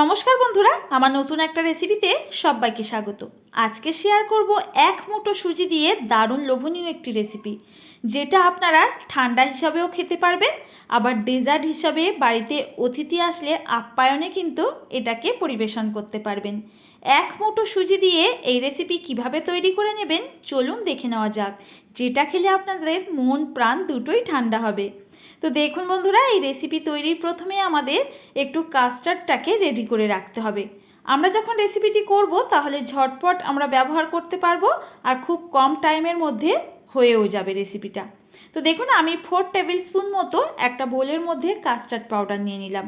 নমস্কার বন্ধুরা, আমার নতুন একটা রেসিপিতে সবাইকে স্বাগত। আজকে শেয়ার করব এক মুঠো সুজি দিয়ে দারুণ লোভনীয় একটি রেসিপি যেটা আপনারা ঠান্ডা হিসাবেও খেতে পারবেন, আবার ডেজার্ট হিসাবে বাড়িতে অতিথি আসলে আপ্যায়নে কিন্তু এটাকে পরিবেশন করতে পারবেন। এক মুঠো সুজি দিয়ে এই রেসিপি কীভাবে তৈরি করে নেবেন, চলুন দেখে নেওয়া যাক। যেটা খেলে আপনাদের মন প্রাণ দুটোই ঠান্ডা হবে। তো দেখুন বন্ধুরা, এই রেসিপি তৈরির প্রথমে আমাদের একটু কাস্টার্ডটাকে রেডি করে রাখতে হবে। আমরা যখন রেসিপিটি করব, তাহলে ঝটপট আমরা ব্যবহার করতে পারব আর খুব কম টাইমের মধ্যে হয়েও যাবে রেসিপিটা তো দেখুন, আমি ফোর টেবিল স্পুন মতো একটা বোলের মধ্যে কাস্টার্ড পাউডার নিয়ে নিলাম।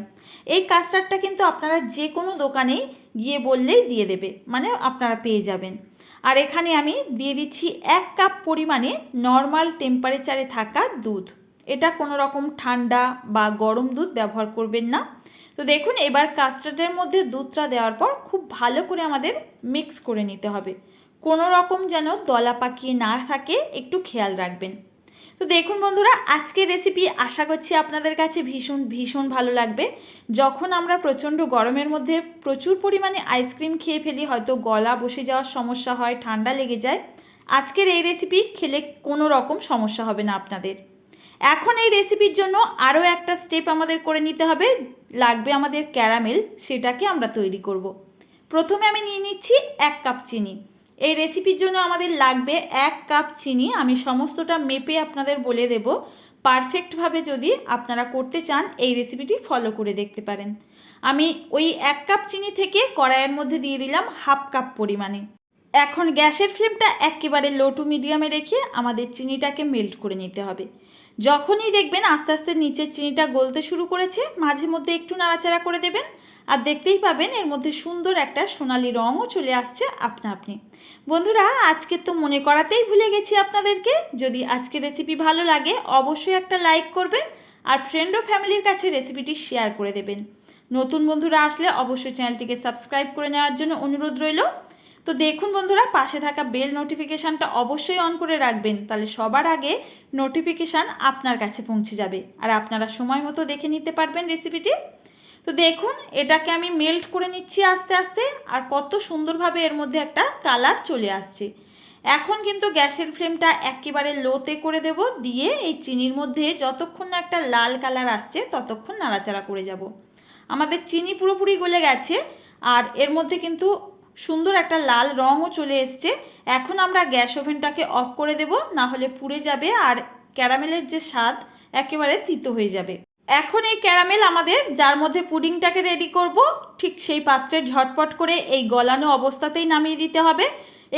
এই কাস্টার্ডটা কিন্তু আপনারা যে কোনো দোকানেই গিয়ে বললেই দিয়ে দেবে মানে আপনারা পেয়ে যাবেন। আর এখানে আমি দিয়ে দিচ্ছি এক কাপ পরিমাণে নর্মাল টেম্পারেচারে থাকা দুধ। এটা কোনো রকম ঠান্ডা বা গরম দুধ ব্যবহার করবেন না। তো দেখুন, এবার কাস্টার্ডের মধ্যে দুধটা দেওয়ার পর খুব ভালো করে আমাদের মিক্স করে নিতে হবে। কোনো রকম যেন দলা পাকিয়ে না থাকে, একটু খেয়াল রাখবেন। তো দেখুন বন্ধুরা, আজকের রেসিপি আশা করছি আপনাদের কাছে ভীষণ ভীষণ ভালো লাগবে। যখন আমরা প্রচণ্ড গরমের মধ্যে প্রচুর পরিমাণে আইসক্রিম খেয়ে ফেলি, হয়তো গলা বসে যাওয়ার সমস্যা হয়, ঠান্ডা লেগে যায়। আজকের এই রেসিপি খেলে কোনো রকম সমস্যা হবে না আপনাদের। এখন এই রেসিপির জন্য আরও একটা স্টেপ আমাদের করে নিতে হবে। লাগবে আমাদের ক্যারামেল সেটাকে আমরা তৈরি করব। প্রথমে আমি নিয়ে নিচ্ছি এক কাপ চিনি। এই রেসিপির জন্য আমাদের লাগবে এক কাপ চিনি। আমি সমস্তটা মেপে আপনাদের বলে দেব। পারফেক্টভাবে যদি আপনারা করতে চান, এই রেসিপিটি ফলো করে দেখতে পারেন। আমি ওই এক কাপ চিনি থেকে কড়াইয়ের মধ্যে দিয়ে দিলাম হাফ কাপ পরিমাণে। এখন গ্যাসের ফ্লেমটা একেবারে লো টু মিডিয়ামে রেখে আমাদের চিনিটাকে মেল্ট করে নিতে হবে। যখনই দেখবেন আস্তে আস্তে নিচের চিনিটা গলতে শুরু করেছে, মাঝে মধ্যে একটু নাড়াচাড়া করে দেবেন। আর দেখতেই পাবেন এর মধ্যে সুন্দর একটা সোনালি রঙও চলে আসছে আপনা আপনি। বন্ধুরা, আজকে তো মনে করাতেই ভুলে গেছি আপনাদেরকে। যদি আজকে রেসিপি ভালো লাগে, অবশ্যই একটা লাইক করবেন আর ফ্রেন্ড ও ফ্যামিলির কাছে রেসিপিটি শেয়ার করে দেবেন। নতুন বন্ধুরা আসলে অবশ্যই চ্যানেলটিকে সাবস্ক্রাইব করে নেওয়ার জন্য অনুরোধ রইল। তো দেখুন বন্ধুরা, পাশে থাকা বেল নোটিফিকেশানটা অবশ্যই অন করে রাখবেন, তাহলে সবার আগে নোটিফিকেশান আপনার কাছে পৌঁছে যাবে, আর আপনারা সময় মতো দেখে নিতে পারবেন রেসিপিটি। তো দেখুন, এটাকে আমি মেল্ট করে নিচ্ছি আস্তে আস্তে, আর কত সুন্দরভাবে এর মধ্যে একটা কালার চলে আসছে। এখন কিন্তু গ্যাসের ফ্লেমটা একেবারে লোতে করে দেব, দিয়ে এই চিনির মধ্যে যতক্ষণ না একটা লাল কালার আসছে, ততক্ষণ নাড়াচাড়া করে যাব। আমাদের চিনি পুরোপুরি গলে গেছে, আর এর মধ্যে কিন্তু সুন্দর একটা লাল রঙও চলে এসছে। এখন আমরা গ্যাস ওভেনটাকে অফ করে দেব না হলে পুড়ে যাবে আর ক্যারামেলের যে স্বাদ একেবারে তিতো হয়ে যাবে। এখন এই ক্যারামেল আমাদের যার মধ্যে পুডিংটাকে রেডি করব, ঠিক সেই পাত্রে ঝটপট করে এই গলানো অবস্থাতেই নামিয়ে দিতে হবে।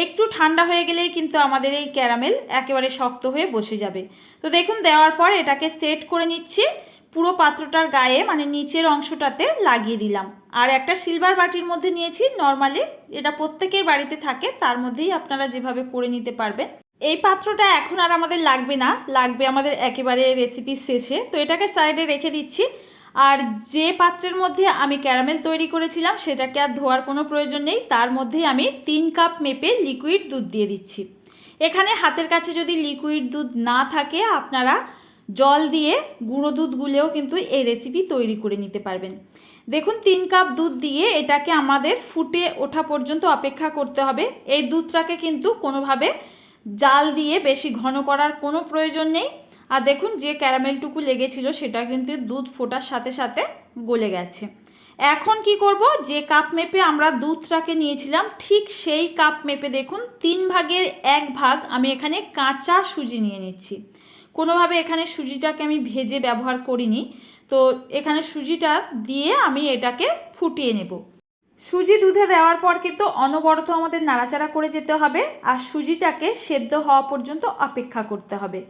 একটু ঠান্ডা হয়ে গেলেই কিন্তু আমাদের এই ক্যারামেল একেবারে শক্ত হয়ে বসে যাবে। তো দেখুন, দেওয়ার পর এটাকে সেট করে নিচ্ছি। পুরো পাত্রটার গায়ে মানে নিচের অংশটাতে লাগিয়ে দিলাম। আর একটা সিলভার বাটির মধ্যে নিয়েছি নর্মালি এটা প্রত্যেকের বাড়িতে থাকে, তার মধ্যেই আপনারা যেভাবে করে নিতে পারবেন। এই পাত্রটা এখন আর আমাদের লাগবে না, লাগবে আমাদের একেবারে রেসিপি শেষে। তো এটাকে সাইডে রেখে দিচ্ছি। আর যে পাত্রের মধ্যে আমি ক্যারামেল তৈরি করেছিলাম, সেটাকে আর ধোয়ার কোনো প্রয়োজন নেই, তার মধ্যেই আমি তিন কাপ মেপে লিকুইড দুধ দিয়ে দিচ্ছি। এখানে হাতের কাছে যদি লিকুইড দুধ না থাকে, আপনারা জল দিয়ে গুঁড়ো দুধ গুলেও কিন্তু এই রেসিপি তৈরি করে নিতে পারবেন। দেখুন, তিন কাপ দুধ দিয়ে এটাকে আমাদের ফুটে ওঠা পর্যন্ত অপেক্ষা করতে হবে। এই দুধটাকে কিন্তু কোনোভাবে জাল দিয়ে বেশি ঘন করার কোনো প্রয়োজন নেই। আর দেখুন, যে ক্যারামেলটুকু লেগেছিল, সেটা কিন্তু দুধ ফোটার সাথে সাথে গলে গেছে। এখন কি করব? যে কাপ মেপে আমরা দুধটাকে নিয়েছিলাম, ঠিক সেই কাপ মেপে দেখুন, তিন ভাগের এক ভাগ আমি এখানে কাঁচা সুজি নিয়ে নিচ্ছি। কোনোভাবে এখানে সুজিটাকে আমি ভেজে ব্যবহার করিনি। তো এখানে সুজিটা দিয়ে আমি এটাকে ফুটিয়ে নেব। সুজি দুধে দেওয়ার পর কিন্তু অনবরত আমাদের নাড়াচাড়া করে যেতে হবে আর সুজিটাকে সেদ্ধ হওয়া পর্যন্ত অপেক্ষা করতে হবে।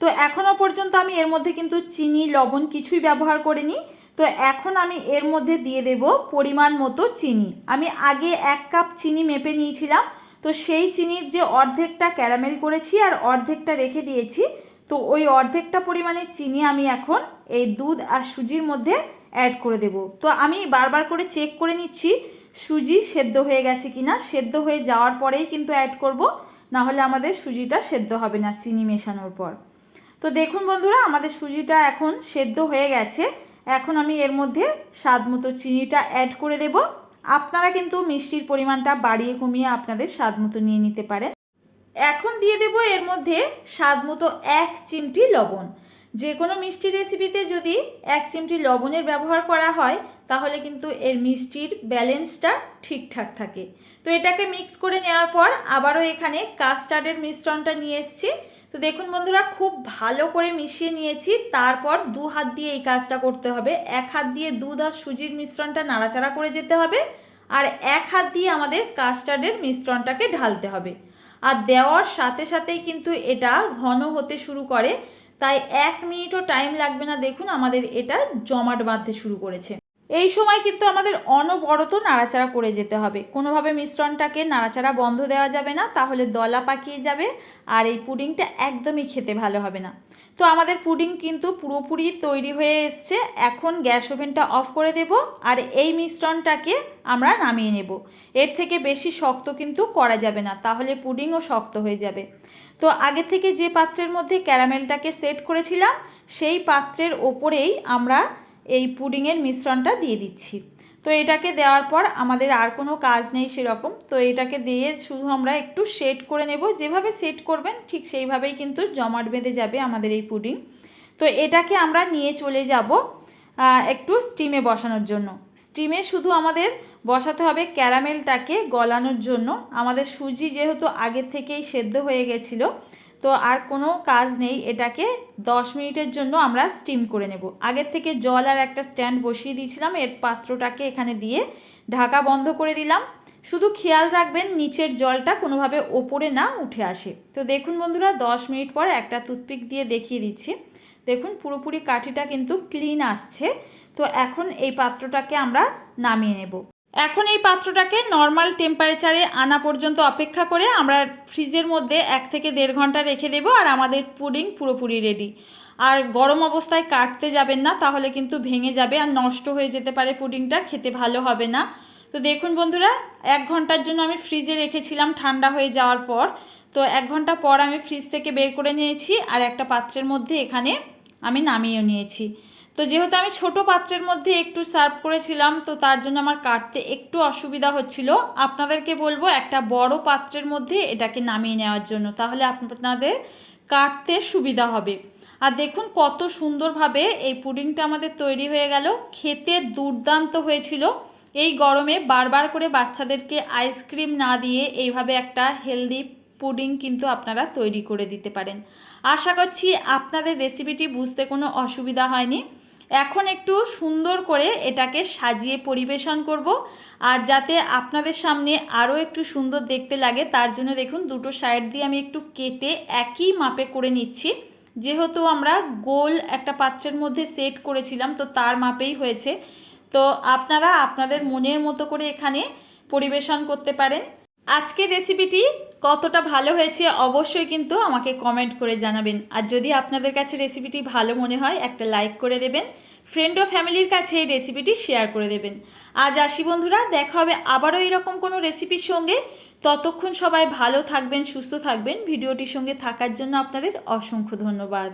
তো এখনও পর্যন্ত আমি এর মধ্যে কিন্তু চিনি, লবণ কিছুই ব্যবহার করিনি। তো এখন আমি এর মধ্যে দিয়ে দেব পরিমাণ মতো চিনি। আমি আগে এক কাপ চিনি মেপে নিয়েছিলাম। তো সেই চিনির যে অর্ধেকটা ক্যারামেল করেছি আর অর্ধেকটা রেখে দিয়েছি। তো ওই অর্ধেকটা পরিমাণে চিনি আমি এখন এই দুধ আর সুজির মধ্যে অ্যাড করে দেব। তো আমি বারবার করে চেক করে নিচ্ছি, সুজি সেদ্ধ হয়ে গেছে কি না সেদ্ধ হয়ে যাওয়ার পরেই কিন্তু অ্যাড করব না হলে আমাদের সুজিটা সেদ্ধ হবে না, চিনি মেশানোর পর। তো দেখুন বন্ধুরা, আমাদের সুজিটা এখন সেদ্ধ হয়ে গেছে। এখন আমি এর মধ্যে স্বাদ মতো চিনিটা অ্যাড করে দেব। আপনারা কিন্তু মিষ্টির পরিমাণটা বাড়িয়ে কমিয়ে আপনাদের স্বাদ মতো নিয়ে নিতে পারেন। এখন দিয়ে দেব এর মধ্যে স্বাদ মতো এক চিমটি লবণ। যে কোনো মিষ্টি রেসিপিতে যদি এক চিমটি লবণের ব্যবহার করা হয়, তাহলে কিন্তু এর মিষ্টির ব্যালেন্সটা ঠিকঠাক থাকে। তো এটাকে মিক্স করে নেওয়ার পর আবারও এখানে কাস্টার্ডের মিশ্রণটা নিয়ে এসেছি। তো দেখুন বন্ধুরা, খুব ভালো করে মিশিয়ে নিয়েছি। তারপর দু হাত দিয়ে এই কাজটা করতে হবে। এক হাত দিয়ে দুধ আর সুজির মিশ্রণটা নাড়াচাড়া করে যেতে হবে। আর এক হাত দিয়ে আমাদের কাস্টার্ডের মিশ্রণটাকে ঢালতে হবে। আর দেওয়ার সাথে সাথেই কিন্তু এটা ঘন হতে শুরু করে। তাই এক মিনিটও টাইম লাগবে না। দেখুন আমাদের এটা জমাট বাঁধতে শুরু করেছে। এই সময় কিন্তু আমাদের অনবরত নাড়াচাড়া করে যেতে হবে। কোনোভাবে মিশ্রণটাকে নাড়াচাড়া বন্ধ দেওয়া যাবে না, তাহলে দলা পাকিয়ে যাবে আর এই পুডিংটা একদমই খেতে ভালো হবে না। তো আমাদের পুডিং কিন্তু পুরোপুরি তৈরি হয়ে এসছে। এখন গ্যাস ওভেনটা অফ করে দেব আর এই মিশ্রণটাকে আমরা নামিয়ে নেব। এর থেকে বেশি শক্ত কিন্তু করা যাবে না, তাহলে পুডিংও শক্ত হয়ে যাবে। তো আগে থেকে যে পাত্রের মধ্যে ক্যারামেলটাকে সেট করেছিলাম, সেই পাত্রের ওপরেই আমরা এই পুডিংয়ের মিশ্রণটা দিয়ে দিচ্ছি। তো এটাকে দেওয়ার পর আমাদের আর কোনো কাজ নেই সেরকম। তো এটাকে দিয়ে শুধু আমরা একটু সেট করে নেব। যেভাবে সেট করবেন ঠিক সেইভাবেই কিন্তু জমাট বেঁধে যাবে আমাদের এই পুডিং। তো এটাকে আমরা নিয়ে চলে যাব একটু স্টিমে বসানোর জন্য। স্টিমে শুধু আমাদের বসাতে হবে ক্যারামেলটাকে গলানোর জন্য। আমাদের সুজি যেহেতু আগের থেকেই সেদ্ধ হয়ে গেছিল তো আর কোনো কাজ নেই, এটাকে 10 মিনিটের জন্য আমরা স্টিম করে নেব। আগের থেকে জল আর একটা স্ট্যান্ড বসিয়ে দিয়েছিলাম, এর পাত্রটাকে এখানে দিয়ে ঢাকা বন্ধ করে দিলাম। শুধু খেয়াল রাখবেন, নিচের জলটা কোনোভাবে ওপরে না উঠে আসে। তো দেখুন বন্ধুরা 10 মিনিট পর একটা টুথপিক দিয়ে দেখিয়ে দিচ্ছি। দেখুন, পুরোপুরি কাঠিটা কিন্তু ক্লিন আসছে। তো এখন এই পাত্রটাকে আমরা নামিয়ে নেব। এখন এই পাত্রটাকে নর্মাল টেম্পারেচারে আনা পর্যন্ত অপেক্ষা করে আমরা ফ্রিজের মধ্যে এক থেকে দেড় ঘণ্টা রেখে দেবো আর আমাদের পুডিং পুরোপুরি রেডি আর গরম অবস্থায় কাটতে যাবেন না, তাহলে কিন্তু ভেঙে যাবে আর নষ্ট হয়ে যেতে পারে পুডিংটা খেতে ভালো হবে না। তো দেখুন বন্ধুরা, এক ঘণ্টার জন্য আমি ফ্রিজে রেখেছিলাম, ঠান্ডা হয়ে যাওয়ার পর। তো এক ঘণ্টা পর আমি ফ্রিজ থেকে বের করে নিয়েছি আর একটা পাত্রের মধ্যে এখানে আমি নামিয়েও নিয়েছি। তো যেহেতু আমি ছোট পাত্রের মধ্যে একটু সার্ভ করেছিলাম, তো তার জন্য আমার কাটতে একটু অসুবিধা হচ্ছিল। আপনাদেরকে বলব একটা বড় পাত্রের মধ্যে এটাকে নামিয়ে নেওয়ার জন্য, তাহলে আপনাদের কাটতে সুবিধা হবে। আর দেখুন কত সুন্দরভাবে এই পুডিংটা আমাদের তৈরি হয়ে গেল। খেতে দুর্দান্ত হয়েছিল। এই গরমে বারবার করে বাচ্চাদেরকে আইসক্রিম না দিয়ে এইভাবে একটা হেলদি পুডিং কিন্তু আপনারা তৈরি করে দিতে পারেন। আশা করছি আপনাদের রেসিপিটি বুঝতে কোনো অসুবিধা হয়নি। এখন একটু সুন্দর করে এটাকে সাজিয়ে পরিবেশন করব। আর যাতে আপনাদের সামনে আরও একটু সুন্দর দেখতে লাগে, তার জন্য দেখুন দুটো সাইড দিয়ে আমি একটু কেটে একই মাপে করে নিচ্ছি। যেহেতু আমরা গোল একটা পাত্রের মধ্যে সেট করেছিলাম, তো তার মাপেই হয়েছে। তো আপনারা আপনাদের মনের মতো করে এখানে পরিবেশন করতে পারেন। আজকের রেসিপিটি কতটা ভালো হয়েছে অবশ্যই কিন্তু আমাকে কমেন্ট করে জানাবেন। আর যদি আপনাদের কাছে রেসিপিটি ভালো মনে হয়, একটা লাইক করে দেবেন ফ্রেন্ড ও ফ্যামিলির কাছে এই রেসিপিটি শেয়ার করে দেবেন। আজ আসি বন্ধুরা, দেখা হবে আবারও এরকম কোনো রেসিপির সঙ্গে। ততক্ষণ সবাই ভালো থাকবেন, সুস্থ থাকবেন। ভিডিওটির সঙ্গে থাকার জন্য আপনাদের অসংখ্য ধন্যবাদ।